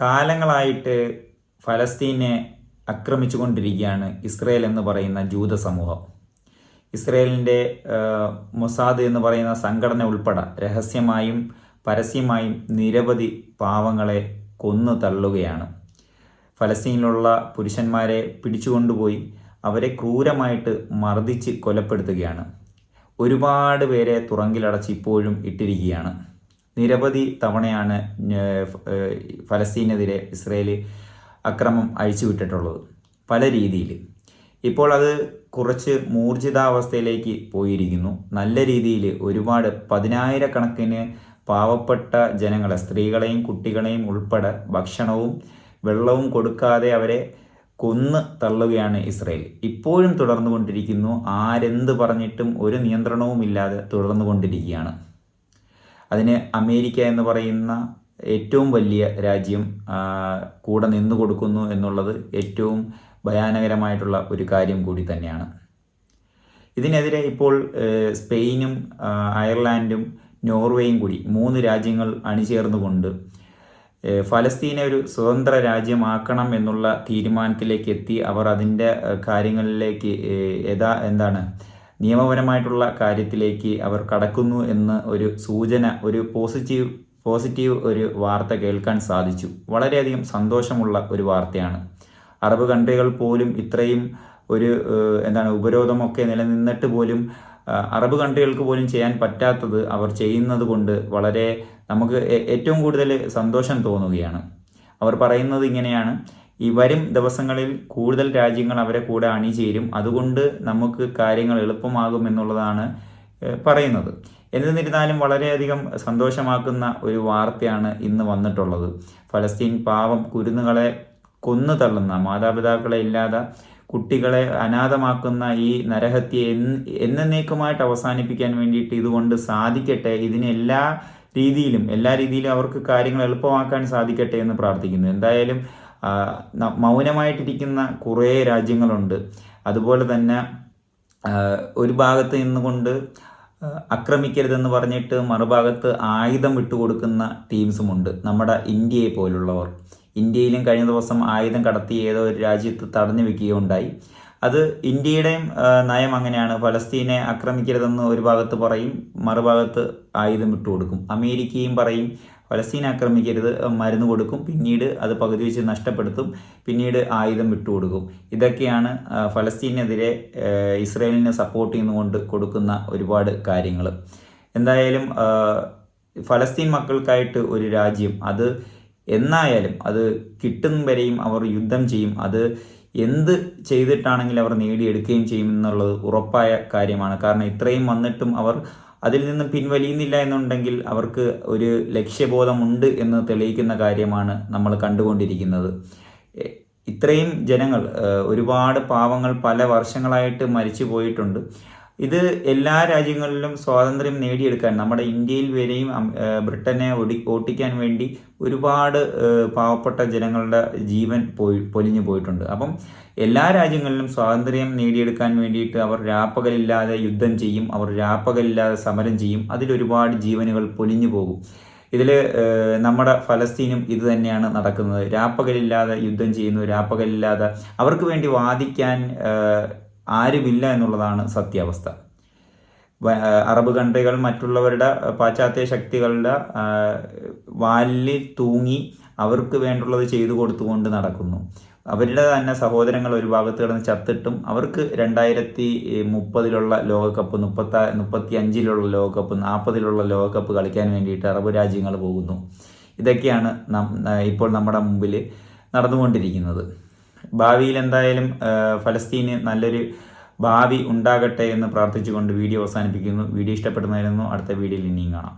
കാലങ്ങളായിട്ട് ഫലസ്തീനെ ആക്രമിച്ചുകൊണ്ടിരിക്കുകയാണ് ഇസ്രയേൽ എന്ന് പറയുന്ന ജൂത സമൂഹം. ഇസ്രയേലിന്റെ മൊസാദ് എന്ന് പറയുന്ന സംഘടന ഉൾപ്പെടെ രഹസ്യമായും പരസ്യമായും നിരവധി പാവങ്ങളെ കൊന്നു തള്ളുകയാണ്. ഫലസ്തീനിലുള്ള പുരുഷന്മാരെ പിടിച്ചുകൊണ്ടുപോയി അവരെ ക്രൂരമായിട്ട് മർദ്ദിച്ച് കൊലപ്പെടുത്തുകയാണ്. ഒരുപാട് പേരെ തുറങ്കിലടച്ച് ഇപ്പോഴും ഇട്ടിരിക്കുകയാണ്. നിരവധി തവണയാണ് ഫലസ്തീനെതിരെ ഇസ്രയേൽ അക്രമം അഴിച്ചുവിട്ടിട്ടുള്ളത് പല രീതിയിൽ ഇപ്പോൾ അത് കുറച്ച് മൂർജിതാവസ്ഥയിലേക്ക് പോയിരിക്കുന്നു. നല്ല രീതിയിൽ ഒരുപാട് പതിനായിരക്കണക്കിന് പാവപ്പെട്ട ജനങ്ങളെ സ്ത്രീകളെയും കുട്ടികളെയും ഉൾപ്പെടെ ഭക്ഷണവും വെള്ളവും കൊടുക്കാതെ അവരെ കൊന്ന് തള്ളുകയാണ് ഇസ്രയേൽ ഇപ്പോഴും തുടർന്നുകൊണ്ടിരിക്കുന്നു. ആരെന്ത് പറഞ്ഞിട്ടും ഒരു നിയന്ത്രണവും ഇല്ലാതെ തുടർന്നുകൊണ്ടിരിക്കുകയാണ്. അതിന് അമേരിക്ക എന്ന് പറയുന്ന ഏറ്റവും വലിയ രാജ്യം കൂടെ നിന്നു കൊടുക്കുന്നു എന്നുള്ളത് ഏറ്റവും ഭയാനകരമായിട്ടുള്ള ഒരു കാര്യം കൂടി തന്നെയാണ്. ഇതിനെതിരെ ഇപ്പോൾ സ്പെയിനും അയർലാൻഡും നോർവേയും കൂടി മൂന്ന് രാജ്യങ്ങൾ അണിചേർന്നുകൊണ്ട് ഫലസ്തീനെ ഒരു സ്വതന്ത്ര രാജ്യമാക്കണം എന്നുള്ള തീരുമാനത്തിലേക്ക് എത്തി. അവർ അതിന്റെ കാര്യങ്ങളിലേക്ക് യഥാ എന്താണ് നിയമപരമായിട്ടുള്ള കാര്യത്തിലേക്ക് അവർ കടക്കുന്നു എന്ന് ഒരു സൂചന ഒരു പോസിറ്റീവ് പോസിറ്റീവ് ഒരു വാർത്ത കേൾക്കാൻ സാധിച്ചു. വളരെയധികം സന്തോഷമുള്ള ഒരു വാർത്തയാണ്. അറബ് കൺട്രികൾ പോലും ഇത്രയും ഒരു എന്താണ് ഉപരോധമൊക്കെ നിലനിന്നിട്ട് പോലും അറബ് കൺട്രികൾക്ക് പോലും ചെയ്യാൻ പറ്റാത്തത് അവർ ചെയ്യുന്നത് കൊണ്ട് വളരെ നമുക്ക് ഏറ്റവും കൂടുതൽ സന്തോഷം തോന്നുകയാണ്. അവർ പറയുന്നത് ഇങ്ങനെയാണ് ഈ വരും ദിവസങ്ങളിൽ കൂടുതൽ രാജ്യങ്ങൾ അവരെ കൂടെ അണിചേരും. അതുകൊണ്ട് നമുക്ക് കാര്യങ്ങൾ എളുപ്പമാകും എന്നുള്ളതാണ് പറയുന്നത്. എന്നിരുന്നാലും വളരെയധികം സന്തോഷമാക്കുന്ന ഒരു വാർത്തയാണ് ഇന്ന് വന്നിട്ടുള്ളത്. ഫലസ്തീൻ പാവം കുരുന്നുകളെ കൊന്നു തള്ളുന്ന മാതാപിതാക്കളെ ഇല്ലാതെ കുട്ടികളെ അനാഥമാക്കുന്ന ഈ നരഹത്യ എന്നേക്കുമായിട്ട് അവസാനിപ്പിക്കാൻ വേണ്ടിയിട്ട് ഇതുകൊണ്ട് സാധിക്കട്ടെ. ഇതിനെല്ലാ രീതിയിലും എല്ലാ രീതിയിലും അവർക്ക് കാര്യങ്ങൾ എളുപ്പമാക്കാൻ സാധിക്കട്ടെ എന്ന് പ്രാർത്ഥിക്കുന്നു. എന്തായാലും മൗനമായിട്ടിരിക്കുന്ന കുറേ രാജ്യങ്ങളുണ്ട്. അതുപോലെ തന്നെ ഒരു ഭാഗത്ത് നിന്നുകൊണ്ട് ആക്രമിക്കരുതെന്ന് പറഞ്ഞിട്ട് മറുഭാഗത്ത് ആയുധം വിട്ടുകൊടുക്കുന്ന ടീംസുമുണ്ട്. നമ്മുടെ ഇന്ത്യയെ പോലുള്ളവർ. ഇന്ത്യയിലും കഴിഞ്ഞ ദിവസം ആയുധം കടത്തി ഏതോ ഒരു രാജ്യത്ത് തടഞ്ഞു വെക്കുകയുണ്ടായി. അത് ഇന്ത്യയുടെയും നയം അങ്ങനെയാണ്. ഫലസ്തീനെ ആക്രമിക്കരുതെന്ന് ഒരു ഭാഗത്ത് പറയും മറുഭാഗത്ത് ആയുധം വിട്ടുകൊടുക്കും. അമേരിക്കയും പറയും ഫലസ്തീൻ ആക്രമിക്കരുത് മരുന്ന് കൊടുക്കും പിന്നീട് അത് പകുതി വെച്ച് നഷ്ടപ്പെടുത്തും പിന്നീട് ആയുധം വിട്ടുകൊടുക്കും ഇതൊക്കെയാണ് ഫലസ്തീനെതിരെ ഇസ്രയേലിനെ സപ്പോർട്ട് ചെയ്യുന്നുകൊണ്ട് കൊടുക്കുന്ന ഒരുപാട് കാര്യങ്ങൾ എന്തായാലും ഫലസ്തീൻ മക്കൾക്കായിട്ട് ഒരു രാജ്യം അത് എന്നായാലും അത് കിട്ടും വരെയും അവർ യുദ്ധം ചെയ്യും. അത് എന്ത് ചെയ്തിട്ടാണെങ്കിലും അവർ നേടിയെടുക്കുകയും ചെയ്യും എന്നുള്ളത് ഉറപ്പായ കാര്യമാണ്. കാരണം ഇത്രയും വന്നിട്ടും അവർ അതിൽ നിന്നും പിൻവലിയുന്നില്ല എന്നുണ്ടെങ്കിൽ അവർക്ക് ഒരു ലക്ഷ്യബോധമുണ്ട് എന്ന് തെളിയിക്കുന്ന കാര്യമാണ് നമ്മൾ കണ്ടുകൊണ്ടിരിക്കുന്നത്. ഇത്രയും ജനങ്ങൾ ഒരുപാട് പാവങ്ങൾ പല വർഷങ്ങളായിട്ട് മരിച്ചു പോയിട്ടുണ്ട് ഇത് എല്ലാ രാജ്യങ്ങളിലും സ്വാതന്ത്ര്യം നേടിയെടുക്കാൻ നമ്മുടെ ഇന്ത്യയിൽ വരെയും ബ്രിട്ടനെ ഒടി ഓട്ടിക്കാൻ വേണ്ടി ഒരുപാട് പാവപ്പെട്ട ജനങ്ങളുടെ ജീവൻ പോയി പൊലിഞ്ഞു പോയിട്ടുണ്ട്. അപ്പം എല്ലാ രാജ്യങ്ങളിലും സ്വാതന്ത്ര്യം നേടിയെടുക്കാൻ വേണ്ടിയിട്ട് അവർ രാപ്പകലില്ലാതെ യുദ്ധം ചെയ്യും അവർ രാപ്പകലില്ലാതെ സമരം ചെയ്യും. അതിലൊരുപാട് ജീവനുകൾ പൊലിഞ്ഞു പോകും. ഇതിൽ നമ്മുടെ ഫലസ്തീനും ഇത് തന്നെയാണ് നടക്കുന്നത്. രാപ്പകലില്ലാതെ യുദ്ധം ചെയ്യുന്നു രാപ്പകലില്ലാതെ അവർക്ക് വേണ്ടി വാദിക്കാൻ ആരുമില്ല എന്നുള്ളതാണ് സത്യാവസ്ഥ. അറബ് കൺട്രികൾ മറ്റുള്ളവരുടെ പാശ്ചാത്യ ശക്തികളുടെ വാലിൽ തൂങ്ങി അവർക്ക് വേണ്ടുള്ളത് ചെയ്തു കൊടുത്തുകൊണ്ട് നടക്കുന്നു. അവരുടെ തന്നെ സഹോദരങ്ങൾ ഒരു ഭാഗത്ത് കിടന്ന് ചത്തിട്ടും അവർക്ക് രണ്ടായിരത്തി മുപ്പതിലുള്ള ലോകകപ്പ് മുപ്പത്ത മുപ്പത്തി അഞ്ചിലുള്ള ലോകകപ്പ് നാൽപ്പതിലുള്ള ലോകകപ്പ് കളിക്കാൻ വേണ്ടിയിട്ട് അറബ് രാജ്യങ്ങൾ പോകുന്നു. ഇതൊക്കെയാണ് ഇപ്പോൾ നമ്മുടെ മുമ്പിൽ നടന്നുകൊണ്ടിരിക്കുന്നത്. ഭാവിയിൽ എന്തായാലും ഫലസ്തീന് നല്ലൊരു ഭാവി ഉണ്ടാകട്ടെ എന്ന് പ്രാർത്ഥിച്ചുകൊണ്ട് വീഡിയോ അവസാനിപ്പിക്കുന്നു. വീഡിയോ ഇഷ്ടപ്പെടുന്നതായിരുന്നു അടുത്ത വീഡിയോയിൽ ഇനിയും കാണാം.